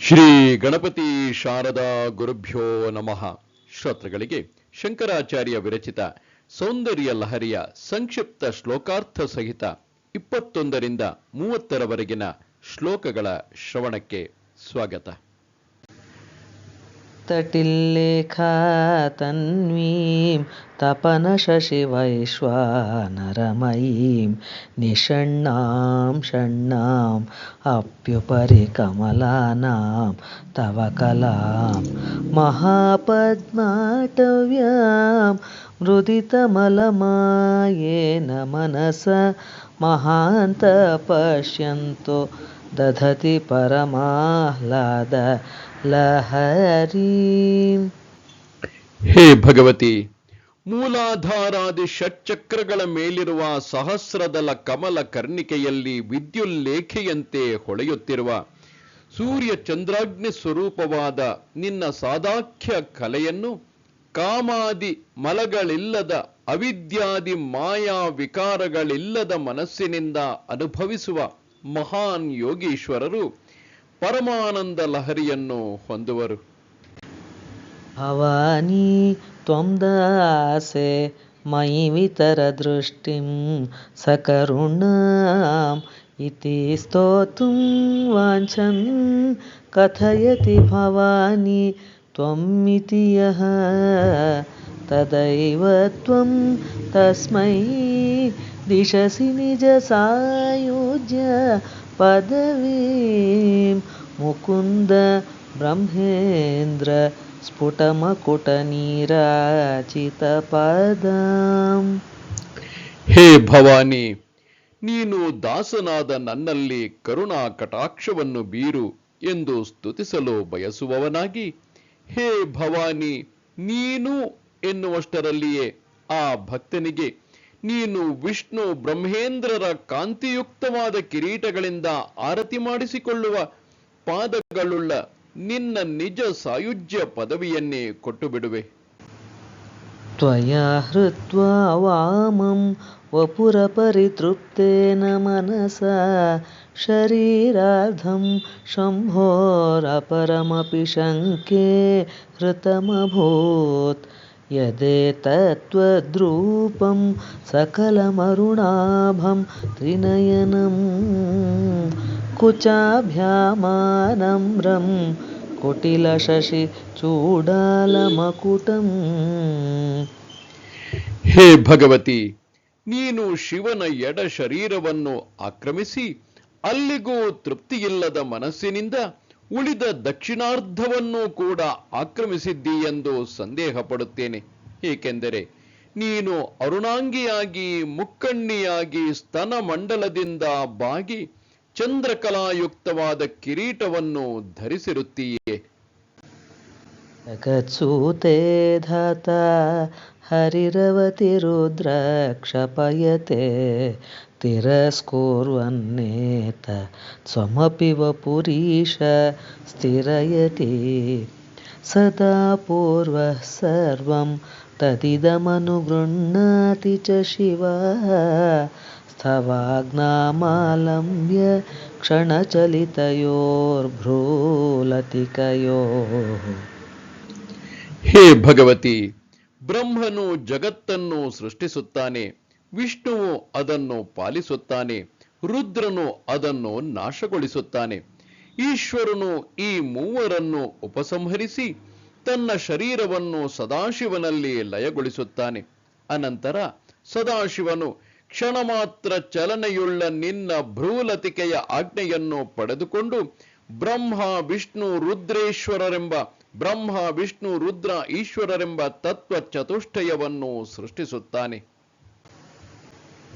ಶ್ರೀ ಗಣಪತಿ ಶಾರದಾ ಗುರುಭ್ಯೋ ನಮಃ. ಶ್ರೋತೃಗಳಿಗೆ ಶಂಕರಾಚಾರ್ಯ ವಿರಚಿತ ಸೌಂದರ್ಯ ಲಹರಿಯ ಸಂಕ್ಷಿಪ್ತ ಶ್ಲೋಕಾರ್ಥ ಸಹಿತ ಇಪ್ಪತ್ತೊಂದರಿಂದ ಮೂವತ್ತರವರೆಗಿನ ಶ್ಲೋಕಗಳ ಶ್ರವಣಕ್ಕೆ ಸ್ವಾಗತ. तटिल्लेखा तन्वीं तपनशशिवैश्वानरमयीं निषण्णां षण्णाम् अप्युपरि कमलानां तव कलां महापद्माटव्यां मृदितमलमायेन मनस महान्त पश्यन्तो दधति परमाह्लाद ಲಹರೀಂ ಹೇ ಭಗವತಿ ಮೂಲಾಧಾರಾದಿ ಷಟ್ಚಕ್ರಗಳ ಮೇಲಿರುವ ಸಹಸ್ರದಲ ಕಮಲ ಕರ್ಣಿಕೆಯಲ್ಲಿ ವಿದ್ಯುಲ್ಲೇಖೆಯಂತೆ ಹೊಳೆಯುತ್ತಿರುವ ಸೂರ್ಯ ಚಂದ್ರಾಗ್ನಿ ಸ್ವರೂಪವಾದ ನಿನ್ನ ಸಾದಾಖ್ಯ ಕಲೆಯನ್ನು ಕಾಮಾದಿ ಮಲಗಳಿಲ್ಲದ ಅವಿದ್ಯಾದಿ ಮಾಯಾ ವಿಕಾರಗಳಿಲ್ಲದ ಮನಸ್ಸಿನಿಂದ ಅನುಭವಿಸುವ ಮಹಾನ್ ಯೋಗೀಶ್ವರರು ಪರಮಾನಂದ ಲಹರಿಯನ್ನು ಹೊಂದುವರು. ಭವಾನಿ ತ್ವಂದಾಸೆ ಮೈ ವಿತರ ದೃಷ್ಟಿಂ ಸಕರುಣಾಂ ಇತಿ ಸ್ತೋತುಂ ವಾಂಚನ್ ಕಥಯತಿ ಭವಾನಿ ತ್ವಂ ತಸ್ಮೈ ದಿಶಸಿ ನಿಜ ಸಾಯುಜ್ಯ ಪದವೀಂ ಮುಕುಂದ ಬ್ರಹ್ಮೇಂದ್ರ ಸ್ಫುಟಮಕುಟನೀರಾಚಿತ ಪದ ಹೇ ಭವಾನಿ ನೀನು ದಾಸನಾದ ನನ್ನಲ್ಲಿ ಕರುಣಾ ಕಟಾಕ್ಷವನ್ನು ಬೀರು ಎಂದು ಸ್ತುತಿಸಲು ಬಯಸುವವನಾಗಿ ಹೇ ಭವಾನಿ, ನೀನು ಎನ್ನುವಷ್ಟರಲ್ಲಿಯೇ ಆ ಭಕ್ತನಿಗೆ, ನೀನು ವಿಷ್ಣು ಬ್ರಹ್ಮೇಂದ್ರರ ಕಾಂತಿಯುಕ್ತವಾದ ಕಿರೀಟಗಳಿಂದ ಆರತಿ ಮಾಡಿಸಿಕೊಳ್ಳುವ ಪಾದಗಳುಳ್ಳ ನಿನ್ನ ನಿಜ ಸಾಯುಜ್ಯ ಪದವಿಯನ್ನೇ ಕೊಟ್ಟು ಬಿಡುವೆ त्वया हृत्वा वामं वपुरपरितृप्तेन मनसा शरीरार्धं शम्भोरपरमपि शङ्के हृतमभूत्। यदेतत्त्वद्रूपं सकलमरुणाभं त्रिनयनं कुचाभ्यामानम्रं కుటిల శశి చూడాల మకుటం ಹೇ ಭಗವತಿ, ನೀನು ಶಿವನ ಎಡ ಶರೀರವನ್ನು ಆಕ್ರಮಿಸಿ, ಅಲ್ಲಿಗೂ ತೃಪ್ತಿಯಿಲ್ಲದ ಮನಸ್ಸಿನಿಂದ ಉಳಿದ ದಕ್ಷಿಣಾರ್ಧವನ್ನು ಕೂಡ ಆಕ್ರಮಿಸಿದ್ದೀಯೆಂದು ಸಂದೇಹ ಪಡುತ್ತೇನೆ ಏಕೆಂದರೆ ನೀನು ಅರುಣಾಂಗಿಯಾಗಿ, ಮುಕ್ಕಣ್ಣಿಯಾಗಿ ಸ್ತನ ಮಂಡಲದಿಂದ ಬಾಗಿ ಚಂದ್ರಕಲಾಯುಕ್ತವಾದ ಕಿರೀಟವನ್ನು ಧರಿಸಿರುತ್ತೀಯೇ? ಗತ್ಸೂತೆ ಧಾತ, ಹರಿರವತಿ ರುದ್ರಾಕ್ಷಪಯತೆ ತಿರಸ್ಕೂರ್ವನ್ನೇತ ಸ್ವಮಪಿ ಪುರೀಶ, ಸ್ಥಿರಯತಿ. ಸದಾ ಪೂರ್ವ ಸರ್ವಂ, ತದಿದಮನುಗೃಹ್ಣಾತಿ ಚ ಶಿವ. स्थवाग्नामालम्ब्य क्षणचलितयोर्भ्रूलतिकयोः ಹೇ ಭಗವತಿ ಬ್ರಹ್ಮನು ಜಗತ್ತನ್ನು ಸೃಷ್ಟಿಸುತ್ತಾನೆ ವಿಷ್ಣುವು ಅದನ್ನು ಪಾಲಿಸುತ್ತಾನೆ ರುದ್ರನು ಅದನ್ನು ನಾಶಗೊಳಿಸುತ್ತಾನೆ ಈಶ್ವರನು ಈ ಮೂವರನ್ನು ಉಪಸಂಹರಿಸಿ ತನ್ನ ಶರೀರವನ್ನು ಸದಾಶಿವನಲ್ಲಿ ಲಯಗೊಳಿಸುತ್ತಾನೆ ಅನಂತರ ಸದಾಶಿವನು ಕ್ಷಣ ಮಾತ್ರ ಚಲನೆಯುಳ್ಳ ನಿನ್ನ ಭ್ರೂಲತಿಕೆಯ ಆಜ್ಞೆಯನ್ನು ಪಡೆದುಕೊಂಡು ಬ್ರಹ್ಮ ವಿಷ್ಣು ರುದ್ರೇಶ್ವರರೆಂಬ ಬ್ರಹ್ಮ ವಿಷ್ಣು ರುದ್ರ ಈಶ್ವರರೆಂಬ ತತ್ವ ಚತುಷ್ಟಯವನ್ನು ಸೃಷ್ಟಿಸುತ್ತಾನೆ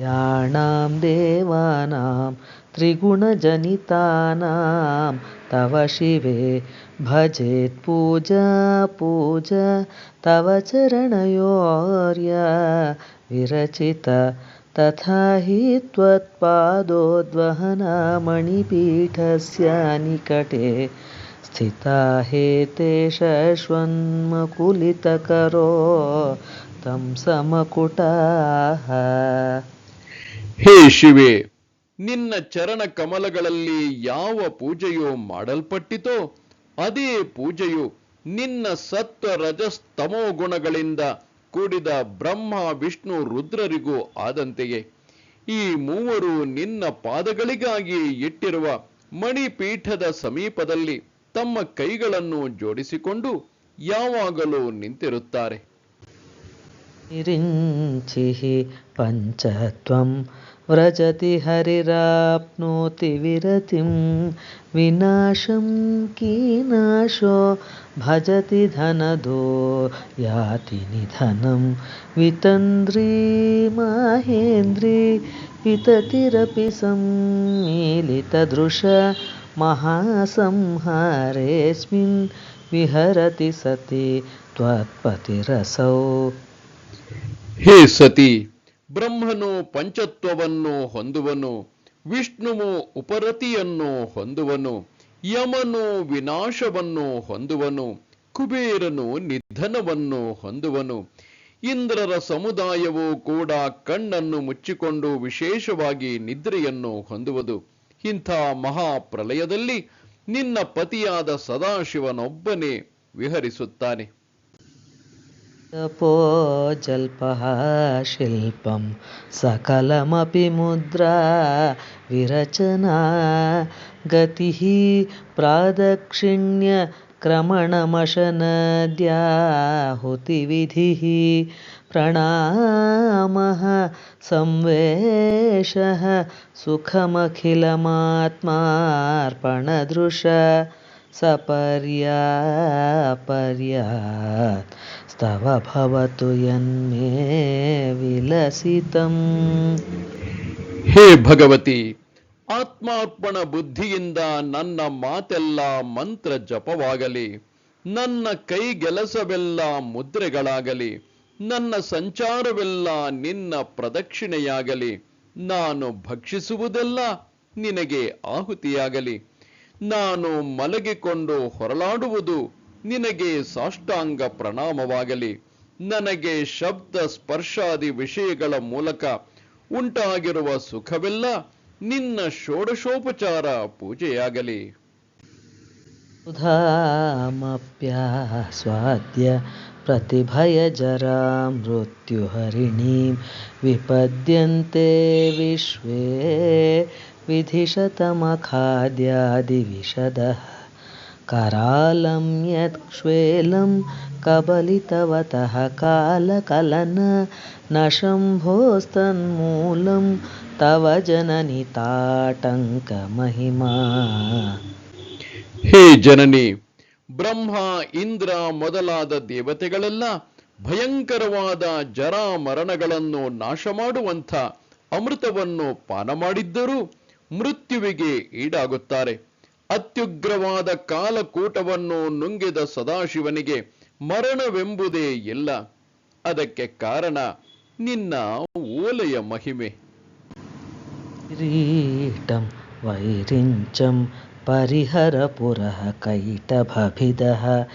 याणां देवानां त्रिगुणजनितानां तव शिवे भजेत् पूजा पूजा तव चरणयोर्य विरचित तथा हि त्वत्पादोद्वहनामणिपीठस्य निकटे स्थिता हेते शश्वन्मकुलितकरो तं समकुटाः ಹೇ ಶಿವೆ ನಿನ್ನ ಚರಣ ಕಮಲಗಳಲ್ಲಿ ಯಾವ ಪೂಜೆಯು ಮಾಡಲ್ಪಟ್ಟಿತೋ ಅದೇ ಪೂಜೆಯು ನಿನ್ನ ಸತ್ವ ರಜಸ್ತಮೋ ಗುಣಗಳಿಂದ ಕೂಡಿದ ಬ್ರಹ್ಮ, ವಿಷ್ಣು, ರುದ್ರರಿಗೂ ಆದಂತೆಯೇ. ಈ ಮೂವರು ನಿನ್ನ ಪಾದಗಳಿಗಾಗಿ ಇಟ್ಟಿರುವ ಮಣಿಪೀಠದ ಸಮೀಪದಲ್ಲಿ ತಮ್ಮ ಕೈಗಳನ್ನು ಜೋಡಿಸಿಕೊಂಡು ಯಾವಾಗಲೂ ನಿಂತಿರುತ್ತಾರೆ. ಪಂಚತ್ವಂ व्रजति हरिराप्नोति विरतिं विनाशं कीनाशो भजति धनदो याति निधनं वितन्द्री माहेन्द्री विततिरपि सम्मीलितदृश महासंहारेऽस्मिन् विहरति सति त्वत्पतिरसौ। हे सती! ಬ್ರಹ್ಮನು ಪಂಚತ್ವವನ್ನು ಹೊಂದುವನು, ವಿಷ್ಣುವು ಉಪರತಿಯನ್ನು ಹೊಂದುವನು, ಯಮನು ವಿನಾಶವನ್ನು ಹೊಂದುವನು, ಕುಬೇರನು ನಿಧನವನ್ನು ಹೊಂದುವನು. ಇಂದ್ರರ ಸಮುದಾಯವು ಕೂಡ ಕಣ್ಣನ್ನು ಮುಚ್ಚಿಕೊಂಡು ವಿಶೇಷವಾಗಿ ನಿದ್ರೆಯನ್ನು ಹೊಂದುವುದು. ಇಂಥ ಮಹಾಪ್ರಲಯದಲ್ಲಿ ನಿನ್ನ ಪತಿಯಾದ ಸದಾಶಿವನೊಬ್ಬನೇ ವಿಹರಿಸುತ್ತಾನೆ. तपो जल्पः शिल्पं सकलमपि मुद्रा विरचना गतिः प्रादक्षिण्यक्रमणमशनद्याहुतिविधिः प्रणामः संवेशः सुखमखिलमात्मार्पणदृश सपर्यापर्यात् स्तव भवतु यन्मे विलसितम् ಹೇ ಭಗವತಿ ಆತ್ಮಾರ್ಪಣ ಬುದ್ಧಿಯಿಂದ ನನ್ನ ಮಾತೆಲ್ಲ ಮಂತ್ರ ಜಪವಾಗಲಿ ನನ್ನ ಕೈಗೆಲಸವೆಲ್ಲ ಮುದ್ರೆಗಳಾಗಲಿ ನನ್ನ ಸಂಚಾರವೆಲ್ಲ ನಿನ್ನ ಪ್ರದಕ್ಷಿಣೆಯಾಗಲಿ ನಾನು ಭಕ್ಷಿಸುವುದೆಲ್ಲ ನಿನಗೆ ಆಹುತಿಯಾಗಲಿ ನಾನು ಮಲಗಿಕೊಂಡು ಹೊರಲಾಡುವುದು ನಿನಗೆ ಸಾಷ್ಟಾಂಗ ಪ್ರಣಾಮವಾಗಲಿ ನನಗೆ ಶಬ್ದ ಸ್ಪರ್ಶಾದಿ ವಿಷಯಗಳ ಮೂಲಕ ಉಂಟಾಗಿರುವ ಸುಖವೆಲ್ಲ ನಿನ್ನ ಷೋಡಶೋಪಚಾರ ಪೂಜೆಯಾಗಲಿ सुधामप्यास्वाद्य प्रतिभयजरा मृत्युहरिणीं विपद्यन्ते विश्वे विधिशतमखाद्यादिविशदः करालं यत्क्ष्वेलं कबलितवतः कालकलन न शम्भोस्तन्मूलं तव जननि ताटङ्कमहिमा ಹೇ ಜನನಿ ಬ್ರಹ್ಮ ಇಂದ್ರ ಮೊದಲಾದ ದೇವತೆಗಳೆಲ್ಲ ಭಯಂಕರವಾದ ಜರ ಮರಣಗಳನ್ನು ನಾಶ ಮಾಡುವಂಥ ಅಮೃತವನ್ನು ಪಾನ ಮಾಡಿದ್ದರೂ ಮೃತ್ಯುವಿಗೆ ಈಡಾಗುತ್ತಾರೆ. ಅತ್ಯುಗ್ರವಾದ ಕಾಲಕೂಟವನ್ನು ನುಂಗಿದ ಸದಾಶಿವನಿಗೆ ಮರಣವೆಂಬುದೇ ಇಲ್ಲ. ಅದಕ್ಕೆ ಕಾರಣ ನಿನ್ನ ಓಲೆಯ ಮಹಿಮೆ. ವೈರಿಂಚಂ परिहरपुरः कैटभभिदः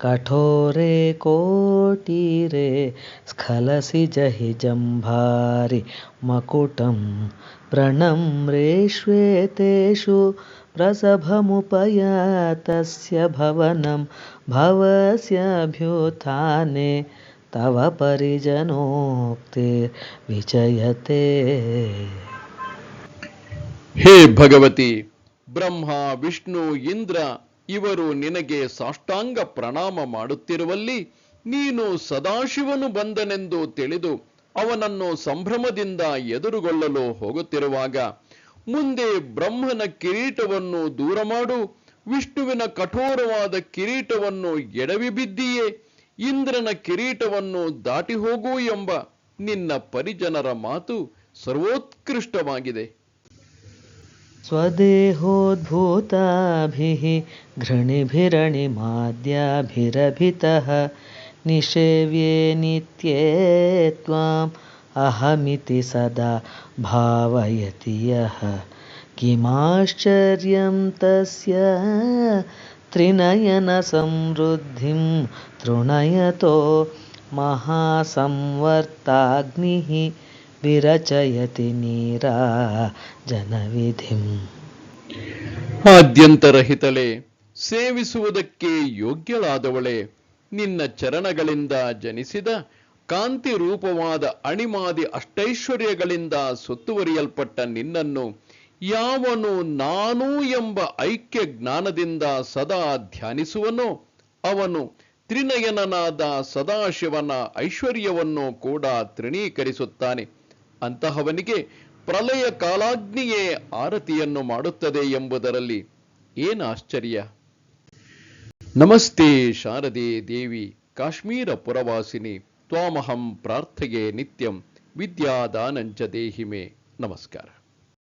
कठोरे कोटीरे स्खलसि जहि जम्भारि मकुटं प्रणम्रेष्वेतेषु प्रसभमुपयातस्य भवनं भवस्यभ्युत्थाने तव परिजनोक्तिर्विजयते। हे भगवती ಬ್ರಹ್ಮ, ವಿಷ್ಣು, ಇಂದ್ರ, ಇವರು ನಿನಗೆ ಸಾಷ್ಟಾಂಗ ಪ್ರಣಾಮ ಮಾಡುತ್ತಿರುವಲ್ಲಿ ನೀನು ಸದಾಶಿವನು ಬಂದನೆಂದು ತಿಳಿದು ಅವನನ್ನು ಸಂಭ್ರಮದಿಂದ ಎದುರುಗೊಳ್ಳಲು ಹೋಗುತ್ತಿರುವಾಗ ಮುಂದೆ ಬ್ರಹ್ಮನ ಕಿರೀಟವನ್ನು ದೂರ ಮಾಡು, ವಿಷ್ಣುವಿನ ಕಠೋರವಾದ ಕಿರೀಟವನ್ನು ಎಡವಿ ಬಿದ್ದೀಯೇ, ಇಂದ್ರನ ಕಿರೀಟವನ್ನು ದಾಟಿ ಹೋಗು ಎಂಬ ನಿನ್ನ ಪರಿಜನರ ಮಾತು ಸರ್ವೋತ್ಕೃಷ್ಟವಾಗಿದೆ. स्वदेहोद्भूताभिः घृणिभिरणिमाद्याभिरभितः निषेव्ये नित्ये त्वाम् अहमिति सदा भावयति यः। किमाश्चर्यं तस्य त्रिनयनसमृद्धिं तृणयतो महासंवर्ताग्निः ವಿರಚಯತಿ ನೀರಾ ಜನವಿಧಿಂ. ಆದ್ಯಂತರಹಿತಳೆ ಸೇವಿಸುವುದಕ್ಕೆ ಯೋಗ್ಯಳಾದವಳೆ, ನಿನ್ನ ಚರಣಗಳಿಂದ ಜನಿಸಿದ ಕಾಂತಿ ರೂಪವಾದ ಅಣಿಮಾದಿ ಅಷ್ಟೈಶ್ವರ್ಯಗಳಿಂದ ಸುತ್ತುವರಿಯಲ್ಪಟ್ಟ ನಿನ್ನನ್ನು ಯಾವನು ನಾನು ಎಂಬ ಐಕ್ಯ ಜ್ಞಾನದಿಂದ ಸದಾ ಧ್ಯಾನಿಸುವನೋ, ಅವನು ತ್ರಿನಯನನಾದ ಸದಾಶಿವನ ಐಶ್ವರ್ಯವನ್ನು ಕೂಡ ತ್ರಿಣೀಕರಿಸುತ್ತಾನೆ ಅಂತಹವನಿಗೆ ಪ್ರಲಯ ಕಾಲಾಗ್ನಿಯೇ ಆರತಿಯನ್ನು ಮಾಡುತ್ತದೆ ಎಂಬುದರಲ್ಲಿ ಏನು ಆಶ್ಚರ್ಯ? ನಮಸ್ತೆ ಶಾರದೆ ದೇವಿ, ಕಾಶ್ಮೀರ ಪುರವಾಸಿನಿ, ತ್ವಾಮಹಂ ಪ್ರಾರ್ಥೆಗೆ ನಿತ್ಯಂ ವಿದ್ಯಾದಾನಂಚ ದೇಹಿಮೆ. ನಮಸ್ಕಾರ.